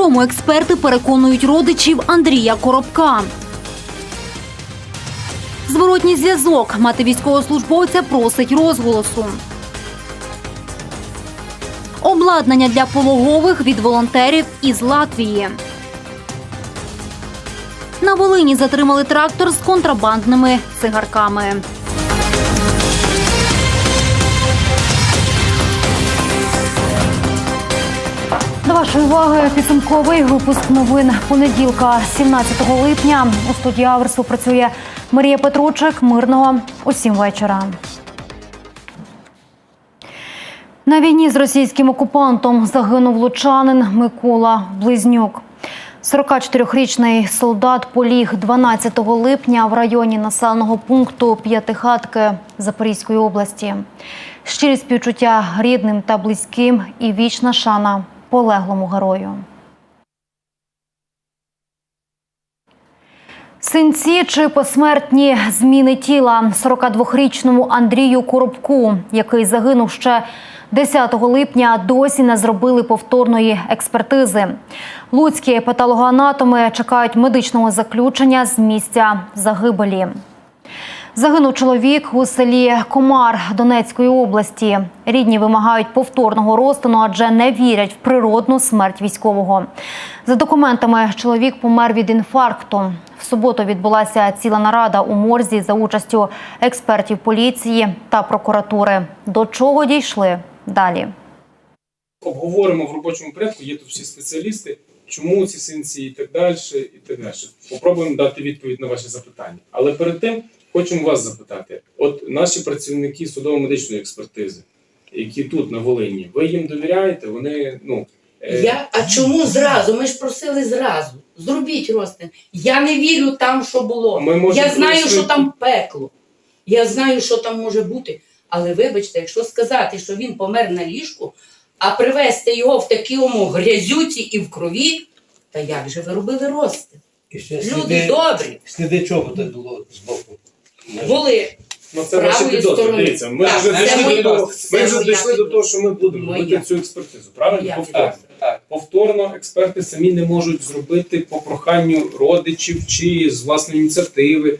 чому експерти переконують родичів Андрія Коробка? Зворотній зв'язок. Мати військовослужбовця просить розголосу. Обладнання для пологових від волонтерів із Латвії. На Волині затримали трактор з контрабандними цигарками. До вашої уваги підсумковий випуск новин понеділка, 17 липня. У студії Аверсу працює Марія Петручик. Мирного усім вечора. На війні з російським окупантом загинув лучанин Микола Близнюк. 44-річний солдат поліг 12 липня в районі населеного пункту П'ятихатки Запорізької області. Щирі співчуття рідним та близьким і вічна шана полеглому герою. Синці чи посмертні зміни тіла 42-річному Андрію Коробку, який загинув ще 10 липня, досі не зробили повторної експертизи. Луцькі патологоанатоми чекають медичного заключення з місця загибелі. Загинув чоловік у селі Комар Донецької області. Рідні вимагають повторного розтину, адже не вірять в природну смерть військового. За документами, чоловік помер від інфаркту. В суботу відбулася ціла нарада у морзі за участю експертів поліції та прокуратури. До чого дійшли далі? обговоримо в робочому порядку, є тут всі спеціалісти, чому ці синці і так далі, і так далі. Попробуємо дати відповідь на ваші запитання. Але перед тим хочемо вас запитати: от наші працівники судово-медичної експертизи, які тут на Волині, ви їм довіряєте? Вони ну е, Я, а чому зразу? Ми ж просили зразу. Зробіть розтин. Я не вірю там, що було. Ми Я знаю, просто- що там пекло. Я знаю, що там може бути. Але вибачте, якщо сказати, що він помер на ліжку, а привезти його в такому грязюці і в крові, та як же ви робили розтин? Люди сліди, добрі сліди чобота було з боку. Були. Ну, це наші правої підозри. сторони. Дивіться, ми Так, вже дійшли до того, ми вже дійшли до того, що ми будемо Моя. робити цю експертизу. Правильно? Повторно. Так. Повторно експерти самі не можуть зробити по проханню родичів чи з власної ініціативи.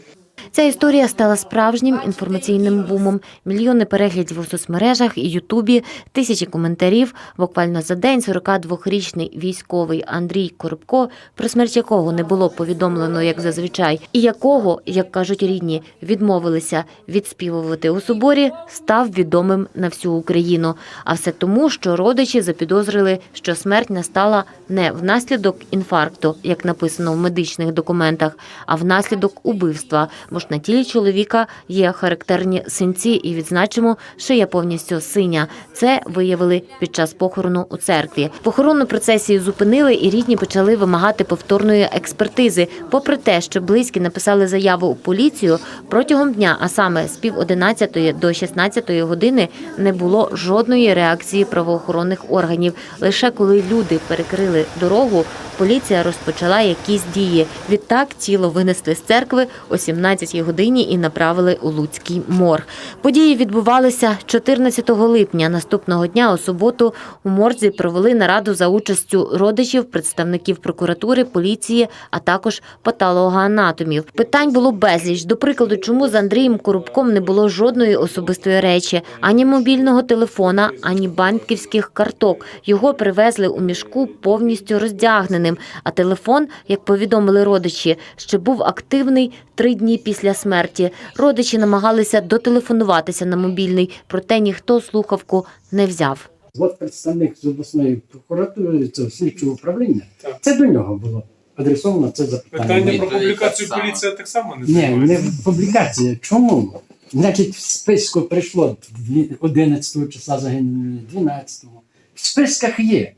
Ця історія стала справжнім інформаційним бумом. Мільйони переглядів у соцмережах і Ютубі, тисячі коментарів. Буквально за день 42-річний військовий Андрій Коробко, про смерть якого не було повідомлено, як зазвичай, і якого, як кажуть рідні, відмовилися відспівувати у соборі, став відомим на всю Україну. А все тому, що родичі запідозрили, що смерть настала не внаслідок інфаркту, як написано в медичних документах, а внаслідок убивства. Бо ж на тілі чоловіка є характерні синці, і відзначимо, що є повністю синя. Це виявили під час похорону у церкві. Похоронну процесію зупинили, і рідні почали вимагати повторної експертизи. Попри те, що близькі написали заяву у поліцію протягом дня, а саме з пів одинадцятої до 16 години, не було жодної реакції правоохоронних органів. Лише коли люди перекрили дорогу, поліція розпочала якісь дії. Відтак тіло винесли з церкви о 17 годині і направили у Луцький морг. Події відбувалися 14 липня. Наступного дня у суботу у морзі провели нараду за участю родичів, представників прокуратури, поліції, а також патологоанатомів. Питань було безліч. До прикладу, чому з Андрієм Коробком не було жодної особистої речі, ані мобільного телефона, ані банківських карток. Його привезли у мішку повністю роздягненим. А телефон, як повідомили родичі, ще був активний три дні після смерті. Родичі намагалися дотелефонуватися на мобільний, проте ніхто слухавку не взяв. От представник з обласної прокуратури цього слідчого управління. Так. Це до нього було адресовано це запитання. Питання про публікацію поліція так само не Ні, не в публікації. Чому? Значить, в списку прийшло дві- 11 числа загинули, 12. го В списках є.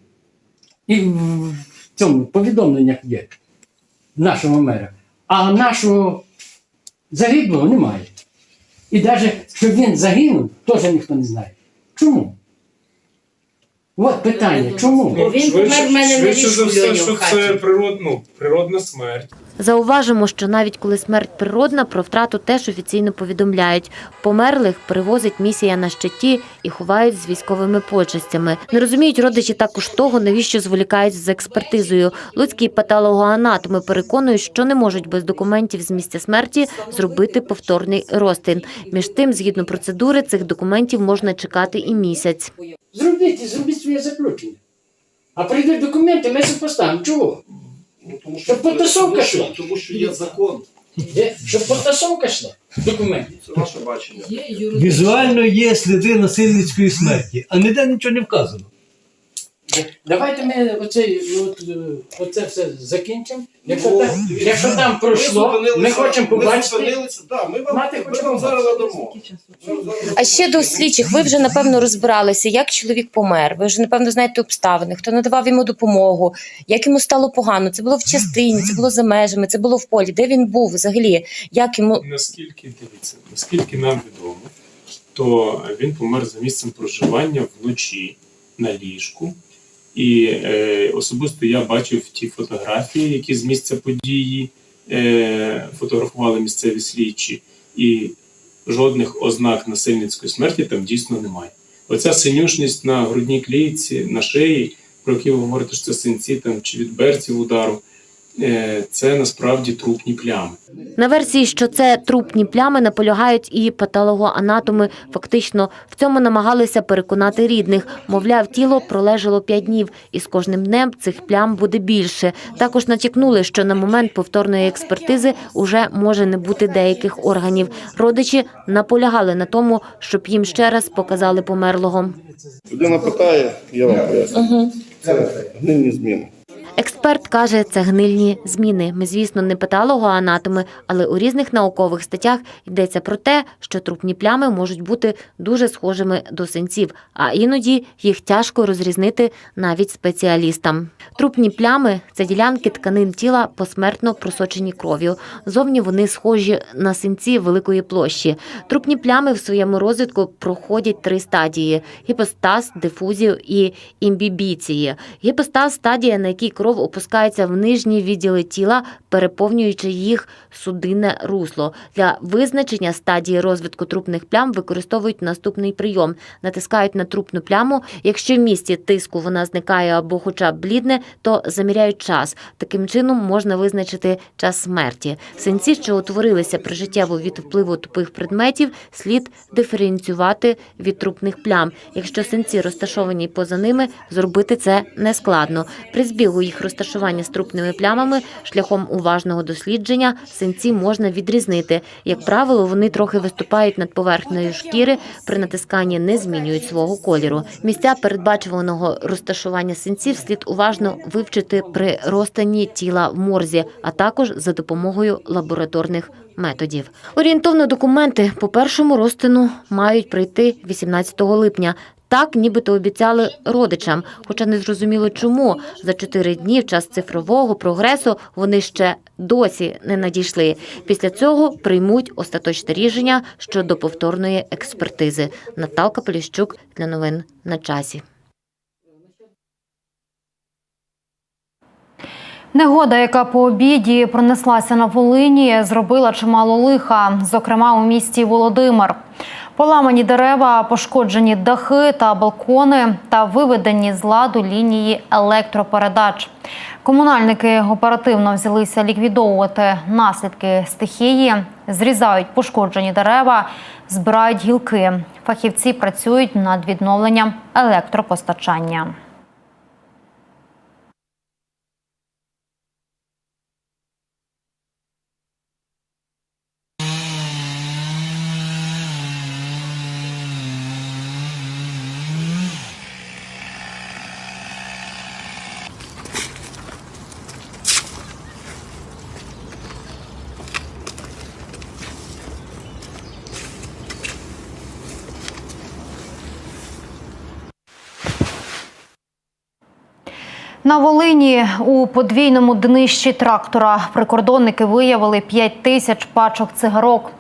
І в цьому повідомленнях є. В нашому мера. А нашого загиблого немає. І навіть, що він загинув, теж ніхто не знає. Чому? От питання, чому? Ну, він помер в мене на швидше за все, що це природ, ну, природна смерть. Зауважимо, що навіть коли смерть природна, про втрату теж офіційно повідомляють. Померлих перевозить місія на щиті і ховають з військовими почестями. Не розуміють родичі також того, навіщо зволікають з експертизою. Луцькі патологоанатоми переконують, що не можуть без документів з місця смерті зробити повторний розтин. Між тим, згідно процедури, цих документів можна чекати і місяць. Зробіть, зробіть своє заключення. А прийдуть документи, ми поставимо. Чого? Ну, тому Щоб потасовка тому що- йшла. Тому що є закон. Є, Щоб потасовка йшла. Документів. Це ваше бачення. Є юридична. Візуально є сліди насильницької смерті, а ніде нічого не вказано. Давайте ми оце, от, е, оце все закінчимо. Якщо, Ну, там, дивіться, якщо там пройшло, ми хочемо Ми побачити. зупинилися, да, ми вам, Мати ми хочемо вам зараз надамо. Ми вам зараз А ще до слідчих ви вже напевно розбиралися, як чоловік помер. Ви вже напевно знаєте обставини, хто надавав йому допомогу, як йому стало погано. Це було в частині, це було за межами, це було в полі. Де він був взагалі? Як йому Наскільки дивіться, наскільки нам відомо, то він помер за місцем проживання вночі на ліжку. І е, особисто я бачив ті фотографії, які з місця події е, фотографували місцеві слідчі, і жодних ознак насильницької смерті там дійсно немає. Оця синюшність на грудній клійці, на шиї, про які ви говорите, що це синці там, чи від берців удару, це насправді трупні плями. На версії, що це трупні плями, наполягають і патологоанатоми. Фактично в цьому намагалися переконати рідних. Мовляв, тіло пролежало п'ять днів, і з кожним днем цих плям буде більше. Також натякнули, що на момент повторної експертизи уже може не бути деяких органів. Родичі наполягали на тому, щоб їм ще раз показали померлого. Людина питає, я вам поясню. Це гнильні зміни. Експерт каже, це гнильні зміни. Ми, звісно, не патологоанатоми, але у різних наукових статтях йдеться про те, що трупні плями можуть бути дуже схожими до синців, а іноді їх тяжко розрізнити навіть спеціалістам. Трупні плями це ділянки тканин тіла посмертно просочені кров'ю. Зовні вони схожі на синці великої площі. Трупні плями в своєму розвитку проходять три стадії: гіпостаз, дифузію і імбібіції. Гіпостаз стадія, на якій кров опускається в нижні відділи тіла, переповнюючи їх судинне русло. Для визначення стадії розвитку трупних плям використовують наступний прийом: натискають на трупну пляму. Якщо в місці тиску вона зникає або хоча б блідне, то заміряють час. Таким чином можна визначити час смерті. Синці, що утворилися прижиттєво від впливу тупих предметів, слід диференціювати від трупних плям. Якщо синці розташовані поза ними, зробити це нескладно. При збігу їх розташування з трупними плямами шляхом уважного дослідження синці можна відрізнити. Як правило, вони трохи виступають над поверхнею шкіри, при натисканні не змінюють свого кольору. Місця передбачуваного розташування синців слід уважно вивчити при розтині тіла в морзі, а також за допомогою лабораторних методів. Орієнтовно документи по першому розтину мають прийти 18 липня. Так, нібито обіцяли родичам, хоча не зрозуміло чому. За чотири дні в час цифрового прогресу вони ще досі не надійшли. Після цього приймуть остаточне рішення щодо повторної експертизи. Наталка Поліщук для новин на часі. Негода, яка по обіді пронеслася на Волині, зробила чимало лиха, зокрема у місті Володимир. Поламані дерева, пошкоджені дахи та балкони та виведені з ладу лінії електропередач. Комунальники оперативно взялися ліквідовувати наслідки стихії, зрізають пошкоджені дерева, збирають гілки. Фахівці працюють над відновленням електропостачання. На Волині у подвійному днищі трактора прикордонники виявили 5 тисяч пачок цигарок.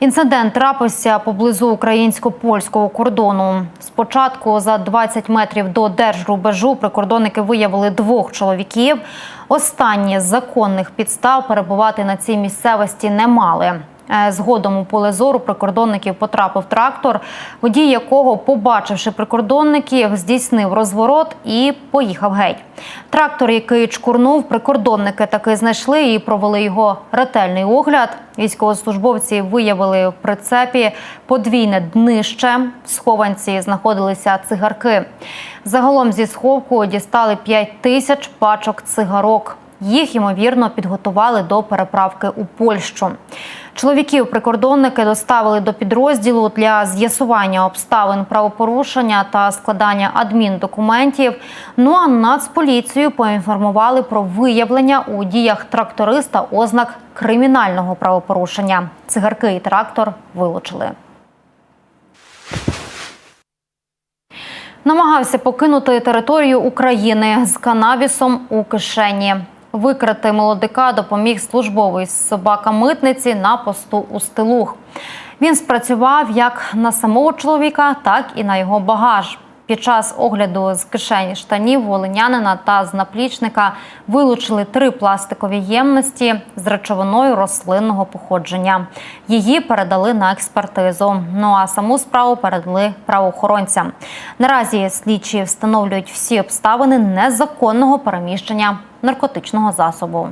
Інцидент трапився поблизу українсько-польського кордону. Спочатку за 20 метрів до держрубежу прикордонники виявили двох чоловіків. Останні з законних підстав перебувати на цій місцевості не мали. Е, Згодом у поле зору прикордонників потрапив трактор, водій якого, побачивши прикордонників, здійснив розворот і поїхав геть. Трактор, який чкурнув, прикордонники таки знайшли і провели його ретельний огляд. Військовослужбовці виявили в прицепі подвійне днище. В схованці знаходилися цигарки. Загалом зі сховку дістали 5 тисяч пачок цигарок. Їх, ймовірно, підготували до переправки у Польщу. Чоловіків прикордонники доставили до підрозділу для з'ясування обставин правопорушення та складання адміндокументів. Ну а Нацполіцію поінформували про виявлення у діях тракториста ознак кримінального правопорушення. Цигарки і трактор вилучили. Намагався покинути територію України з канабісом у кишені. Викрити молодика допоміг службовий собака митниці на посту у стилух. Він спрацював як на самого чоловіка, так і на його багаж. Під час огляду з кишені штанів волинянина та з наплічника вилучили три пластикові ємності з речовиною рослинного походження. Її передали на експертизу. Ну а саму справу передали правоохоронцям. Наразі слідчі встановлюють всі обставини незаконного переміщення наркотичного засобу.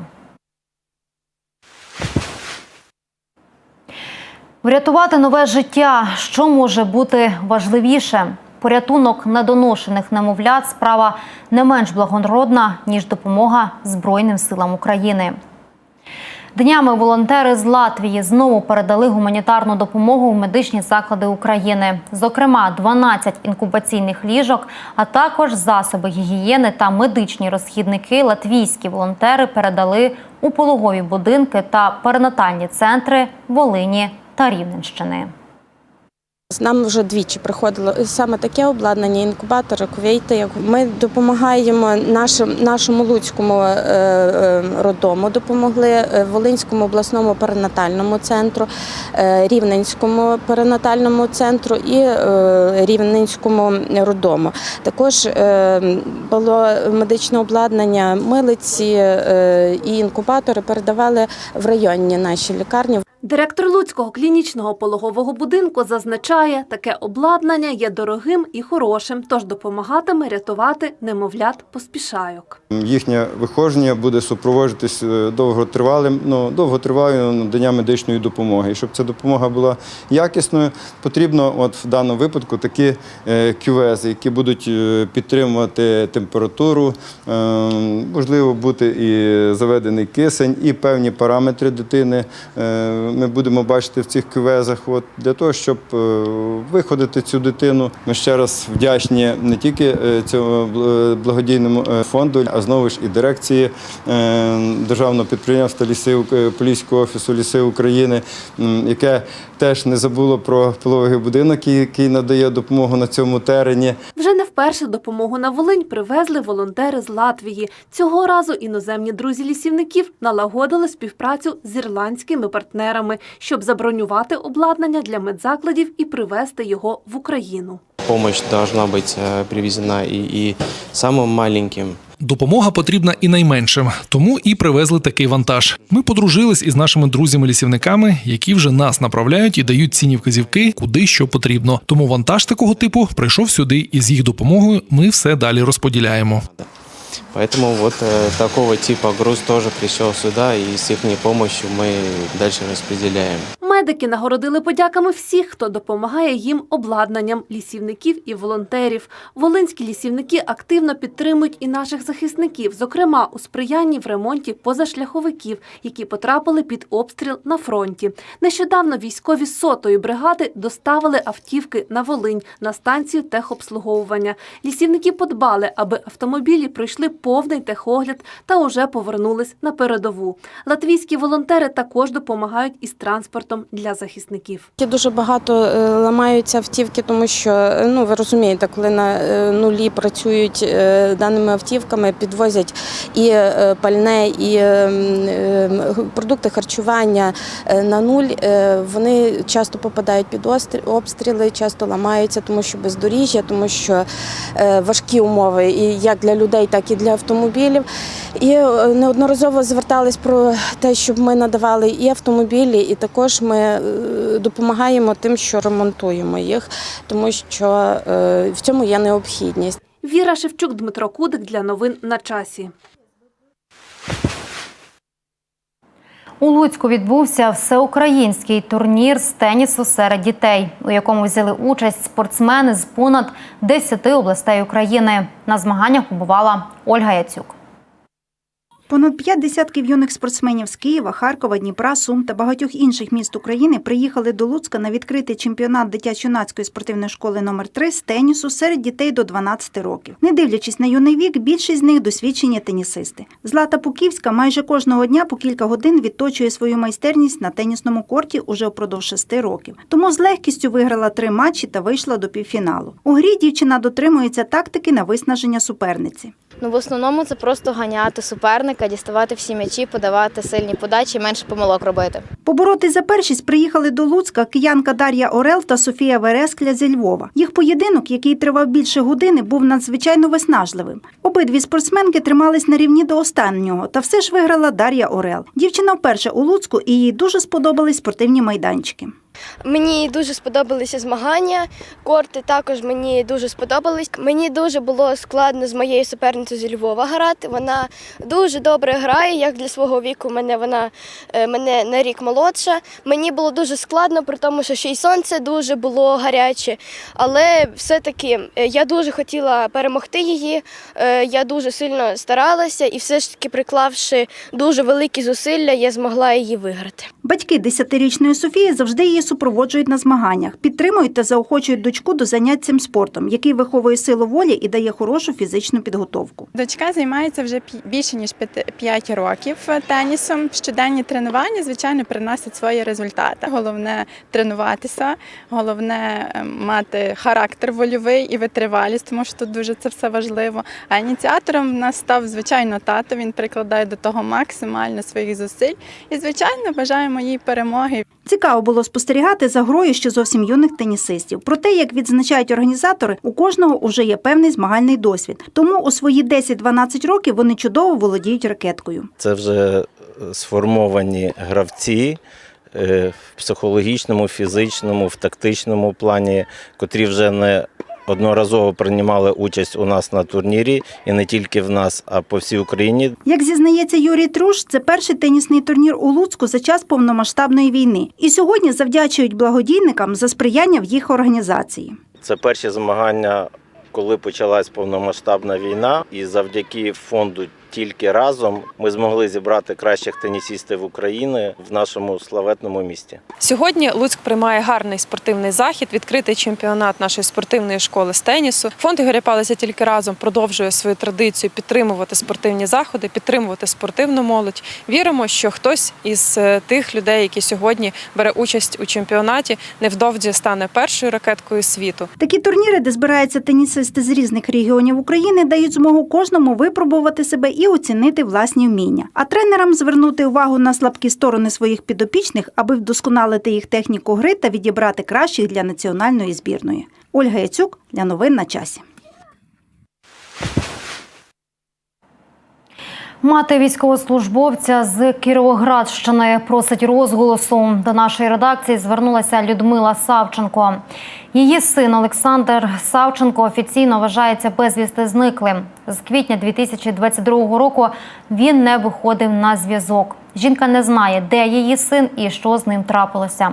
Врятувати нове життя. Що може бути важливіше? Порятунок недоношених немовлят справа не менш благородна, ніж допомога Збройним силам України. Днями волонтери з Латвії знову передали гуманітарну допомогу в медичні заклади України, зокрема 12 інкубаційних ліжок, а також засоби гігієни та медичні розхідники. Латвійські волонтери передали у пологові будинки та перинатальні центри Волині та Рівненщини. Нам вже двічі приходило саме таке обладнання, інкубатори, кувейти. Ми допомагаємо нашим, нашому Луцькому е, е, роддому, допомогли е, Волинському обласному перинатальному центру, Рівненському перинатальному центру і Рівненському роддому. Також було медичне обладнання, милиці і інкубатори передавали в районні наші лікарні. Директор Луцького клінічного пологового будинку зазначає, таке обладнання є дорогим і хорошим, тож допомагатиме рятувати немовлят поспішайок. Їхнє виходження буде супроводжуватись е, довготривалим, ну, довготривалим наданням медичної допомоги. І щоб ця допомога була якісною, потрібно от в даному випадку такі е, кювези, які будуть е, підтримувати температуру, можливо, бути і заведений кисень, і певні параметри дитини. Ми будемо бачити в цих кювезах. От, для того, щоб е, виходити цю дитину. Ми ще раз вдячні не тільки е, цьому благодійному е, фонду, а знову ж і дирекції державного підприємства Ліси Поліського офісу Ліси України, яке теж не забуло про пологовий будинок, який надає допомогу на цьому терені. Вже не вперше допомогу на Волинь привезли волонтери з Латвії. Цього разу іноземні друзі лісівників налагодили співпрацю з ірландськими партнерами, щоб забронювати обладнання для медзакладів і привезти його в Україну. Помощь должна быть э, привезена и, и самым маленьким. Допомога потрібна і найменшим, тому і привезли такий вантаж. Ми подружились із нашими друзями-лісівниками, які вже нас направляють і дають цінні вказівки, куди що потрібно. Тому вантаж такого типу прийшов сюди, і з їх допомогою ми все далі розподіляємо. Поэтому вот э, такого типа груз тоже пришел сюда, и с их помощью мы дальше распределяем. Медики нагородили подяками всіх, хто допомагає їм обладнанням лісівників і волонтерів. Волинські лісівники активно підтримують і наших захисників, зокрема у сприянні в ремонті позашляховиків, які потрапили під обстріл на фронті. Нещодавно військові сотої бригади доставили автівки на Волинь на станцію техобслуговування. Лісівники подбали, аби автомобілі пройшли повний техогляд та уже повернулись на передову. Латвійські волонтери також допомагають із транспортом для захисників. Дуже багато е, ламаються автівки, тому що е, ну ви розумієте, коли на е, нулі працюють даними автівками, підвозять і пальне, і е, м, е, продукти харчування на нуль. Вони часто попадають під обстріли, часто ламаються, тому що бездоріжжя, тому що важкі умови і як для людей, так і для автомобілів. І неодноразово звертались про те, щоб ми надавали і автомобілі, і також ми е, допомагаємо тим, що ремонтуємо їх, тому що е, в цьому є необхідність. Віра Шевчук, Дмитро Кудик для новин на часі. У Луцьку відбувся всеукраїнський турнір з тенісу серед дітей, у якому взяли участь спортсмени з понад 10 областей України. На змаганнях побувала Ольга Яцюк. Понад п'ять десятків юних спортсменів з Києва, Харкова, Дніпра, Сум та багатьох інших міст України приїхали до Луцька на відкритий чемпіонат дитячо-юнацької спортивної школи номер 3 з тенісу серед дітей до 12 років. Не дивлячись на юний вік, більшість з них досвідчені тенісисти. Злата Пуківська майже кожного дня по кілька годин відточує свою майстерність на тенісному корті уже впродовж шести років. Тому з легкістю виграла три матчі та вийшла до півфіналу. У грі дівчина дотримується тактики на виснаження суперниці. Ну, в основному це просто ганяти суперника, діставати всі м'ячі, подавати сильні подачі, менше помилок робити. Поборотись за першість приїхали до Луцька киянка Дар'я Орел та Софія Верескля зі Львова. Їх поєдинок, який тривав більше години, був надзвичайно виснажливим. Обидві спортсменки тримались на рівні до останнього, та все ж виграла Дар'я Орел. Дівчина вперше у Луцьку і їй дуже сподобались спортивні майданчики. Мені дуже сподобалися змагання. Корти також мені дуже сподобались. Мені дуже було складно з моєю суперницею зі Львова грати. Вона дуже добре грає, як для свого віку. Мене вона е, мене на рік молодша. Мені було дуже складно, при тому, що ще й сонце дуже було гаряче. Але все-таки е, я дуже хотіла перемогти її. Е, Я дуже сильно старалася, і все ж таки, приклавши дуже великі зусилля, я змогла її виграти. Батьки десятирічної Софії завжди її супроводжують на змаганнях, підтримують та заохочують дочку до занять цим спортом, який виховує силу волі і дає хорошу фізичну підготовку. Дочка займається вже більше ніж 5 років е, тенісом. Щоденні тренування, звичайно, приносять свої результати. Головне тренуватися, головне е, мати характер вольовий і витривалість, тому що тут дуже це все важливо. А ініціатором в нас став звичайно тато. Він прикладає до того максимально своїх зусиль. І, звичайно, бажаємо їй перемоги. Цікаво було спостерігати за грою ще зовсім юних тенісистів. Проте, як відзначають організатори, у кожного уже є певний змагальний досвід. Тому у свої 10-12 років вони чудово володіють ракеткою. Це вже е, сформовані гравці е, в психологічному, фізичному, в тактичному плані, котрі вже не одноразово приймали участь у нас на турнірі, і не тільки в нас, а по всій Україні. Як зізнається Юрій Труш, це перший тенісний турнір у Луцьку за час повномасштабної війни. І сьогодні завдячують благодійникам за сприяння в їх організації. Це перші змагання, коли почалась повномасштабна війна, і завдяки фонду тільки разом ми змогли зібрати кращих тенісістів України в нашому славетному місті. Сьогодні Луцьк приймає гарний спортивний захід, відкритий чемпіонат нашої спортивної школи з тенісу. Фонд Ігоря Палиця тільки разом продовжує свою традицію підтримувати спортивні заходи, підтримувати спортивну молодь. Віримо, що хтось із е, тих людей, які сьогодні бере участь у чемпіонаті, невдовзі стане першою ракеткою світу. Такі турніри, де збираються тенісисти з різних регіонів України, дають змогу кожному випробувати себе і оцінити власні вміння. А тренерам звернути увагу на слабкі сторони своїх підопічних, аби вдосконалити їх техніку гри та відібрати кращих для національної збірної. Ольга Яцюк для новин на часі. Мати військовослужбовця з Кіровоградщини просить розголосу. До нашої редакції звернулася Людмила Савченко. Її син Олександр Савченко офіційно вважається безвісти зниклим. З квітня 2022 року він не виходив на зв'язок. Жінка не знає, де її син і що з ним трапилося.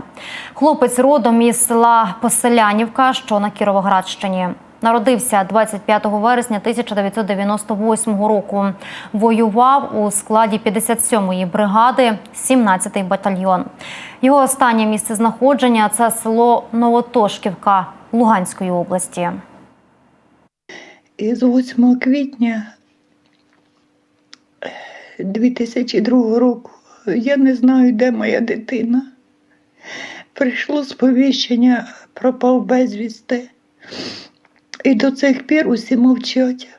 Хлопець родом із села Поселянівка, що на Кіровоградщині. Народився 25 вересня 1998 року. Воював у складі 57-ї бригади, 17-й батальйон. Його останнє місце знаходження це село Новотошківка Луганської області. І з 8 квітня 2002 року я не знаю, де моя дитина. прийшло сповіщення, пропав безвісти. І до цих пір усі мовчать.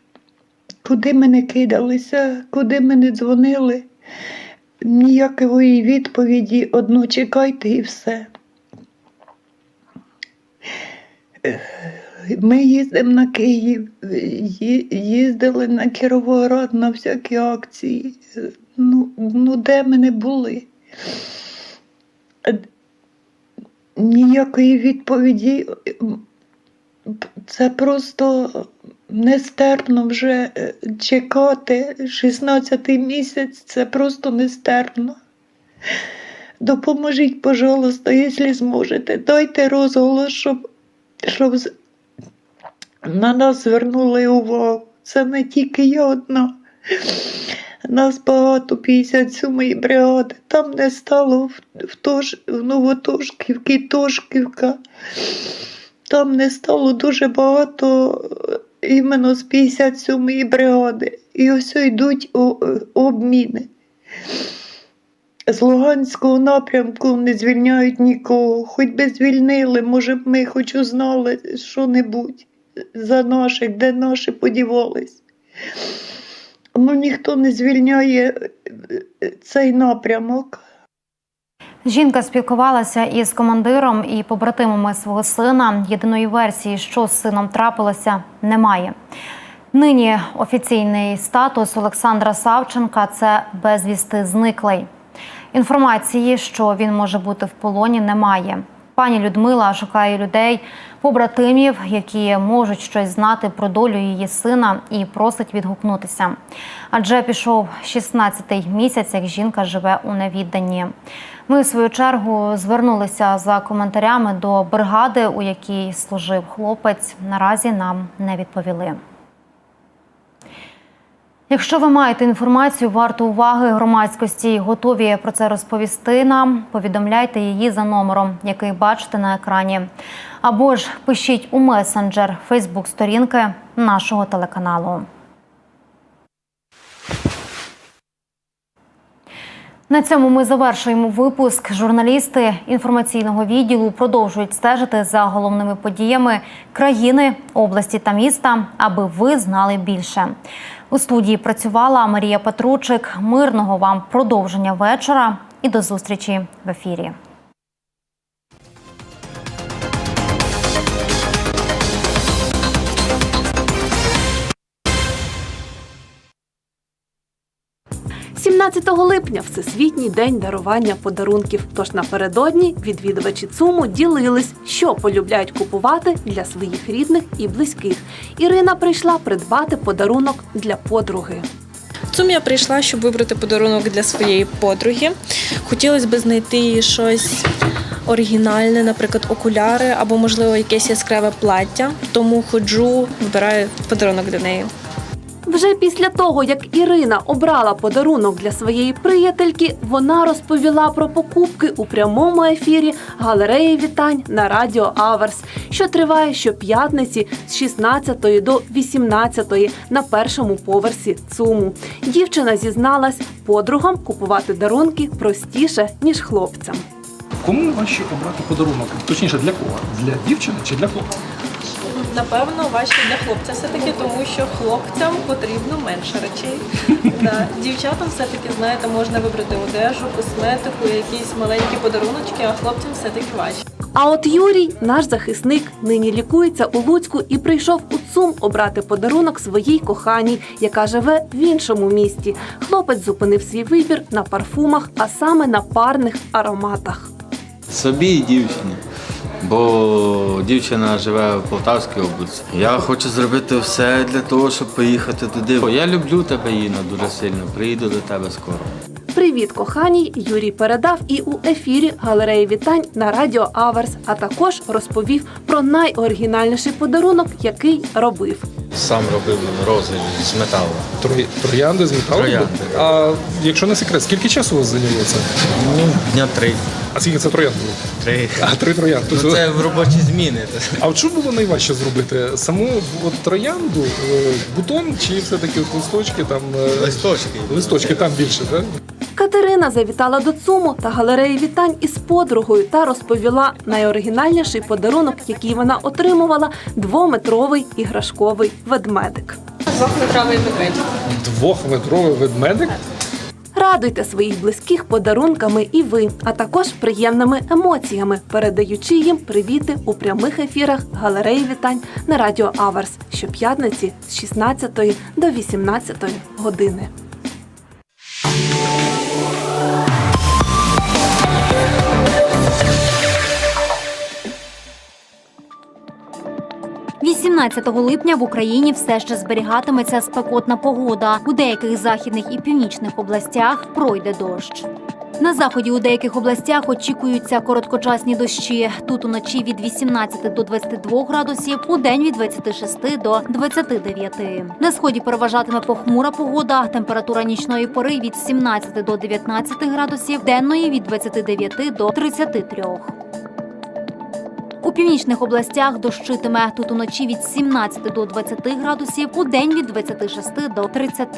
Куди ми не кидалися, куди ми не дзвонили, ніякої відповіді, одну чекайте і все. Ми їздимо на Київ, їздили на Кіровоград на всякі акції. Ну, ну де ми не були? Ніякої відповіді. Це просто нестерпно вже е, чекати. 16-й місяць це просто нестерпно. Допоможіть, пожалуйста, якщо зможете. Дайте розголос, щоб, щоб на нас звернули увагу. Це не тільки я одна. Нас багато 57-ї бригади. Там не стало в, Тош, в Новотошківці, Тошківка. Там не стало дуже багато е, іменно з 57-ї бригади. І ось йдуть е, обміни. З Луганського напрямку не звільняють нікого. Хоч би звільнили, може б ми хоч узнали що-небудь за наших, де наші подівались. Ну ніхто не звільняє е, цей напрямок. Жінка спілкувалася із командиром і побратимами свого сина. Єдиної версії, що з сином трапилося, немає. Нині офіційний статус Олександра Савченка це безвісти зниклий. Інформації, що він може бути в полоні, немає. Пані Людмила шукає людей, побратимів, які можуть щось знати про долю її сина, і просить відгукнутися. Адже пішов 16-й місяць, як жінка живе у невідданні. Ми, в свою чергу, звернулися за коментарями до бригади, у якій служив хлопець. Наразі нам не відповіли. Якщо ви маєте інформацію, варту уваги громадськості готові про це розповісти нам, повідомляйте її за номером, який бачите на екрані. Або ж пишіть у месенджер Фейсбук сторінки нашого телеканалу. На цьому ми завершуємо випуск. Журналісти інформаційного відділу продовжують стежити за головними подіями країни, області та міста, аби ви знали більше. У студії працювала Марія Петручик. Мирного вам продовження вечора і до зустрічі в ефірі. – 17 липня Всесвітній день дарування подарунків. Тож напередодні відвідувачі ЦУМу ділились, що полюбляють купувати для своїх рідних і близьких. Ірина прийшла придбати подарунок для подруги. В ЦУМ я прийшла, щоб вибрати подарунок для своєї подруги. Хотілося б знайти їй щось оригінальне, наприклад, окуляри або, можливо, якесь яскраве плаття. Тому ходжу, вибираю подарунок для неї. Вже після того, як Ірина обрала подарунок для своєї приятельки, вона розповіла про покупки у прямому ефірі галереї вітань на радіо Аверс, що триває щоп'ятниці з 16 до 18 на першому поверсі ЦУМу. Дівчина зізналась, подругам купувати дарунки простіше ніж хлопцям. Кому важче обрати подарунок? Точніше, для кого? Для дівчини чи для хлопця? Напевно, важче для хлопця все-таки, тому що хлопцям потрібно менше речей. Да. Дівчатам все-таки, знаєте, можна вибрати одежу, косметику, якісь маленькі подаруночки, а хлопцям все-таки важче. А от Юрій, наш захисник, нині лікується у Луцьку і прийшов у ЦУМ обрати подарунок своїй коханій, яка живе в іншому місті. Хлопець зупинив свій вибір на парфумах, а саме на парних ароматах. Собі і дівчині. Бо дівчина живе в Полтавській області. Я хочу зробити все для того, щоб поїхати туди. Я люблю тебе, Іна, дуже сильно. Приїду до тебе скоро. Привіт, коханій! Юрій передав і у ефірі галереї вітань на радіо Аверс, а також розповів про найоригінальніший подарунок, який робив. Сам робив рози з металу. Троя- Троянди з металу? Троянди. А якщо не секрет, скільки часу у вас зайняло це? Ну, дня три. А скільки це троянд було? Три. А три троянди. Ну, це в робочі зміни. А от що було найважче зробити? Саму от троянду, е, бутон чи все-таки от листочки там. е, Листочки. Листочки там більше, так? Катерина завітала до ЦУМу та галереї вітань із подругою та розповіла найоригінальніший подарунок, який вона отримувала двометровий іграшковий ведмедик. Двохметровий медведь. Двохметровий ведмедик? Радуйте своїх близьких подарунками і ви, а також приємними емоціями, передаючи їм привіти у прямих ефірах галереї вітань на радіо Аверс щоп'ятниці з 16 до 18 години. – 18 липня в Україні все ще зберігатиметься спекотна погода. У деяких західних і північних областях пройде дощ. На заході у деяких областях очікуються короткочасні дощі. Тут уночі від 18 до 22 градусів, у день від 26 до 29. На сході переважатиме похмура погода. Температура нічної пори від 17 до 19 градусів, денної від 29 до 33. Північних областях дощитиме тут уночі від 17 до 20 градусів, у день від 26 до 30.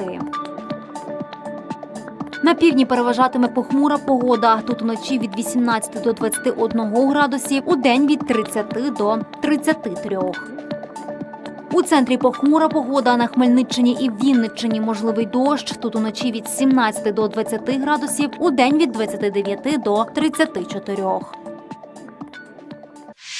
На півдні переважатиме похмура погода. Тут уночі від 18 до 21 градусів, у день від 30 до 33. У центрі похмура погода на Хмельниччині і Вінниччині можливий дощ. Тут уночі від 17 до 20 градусів, у день від 29 до 34.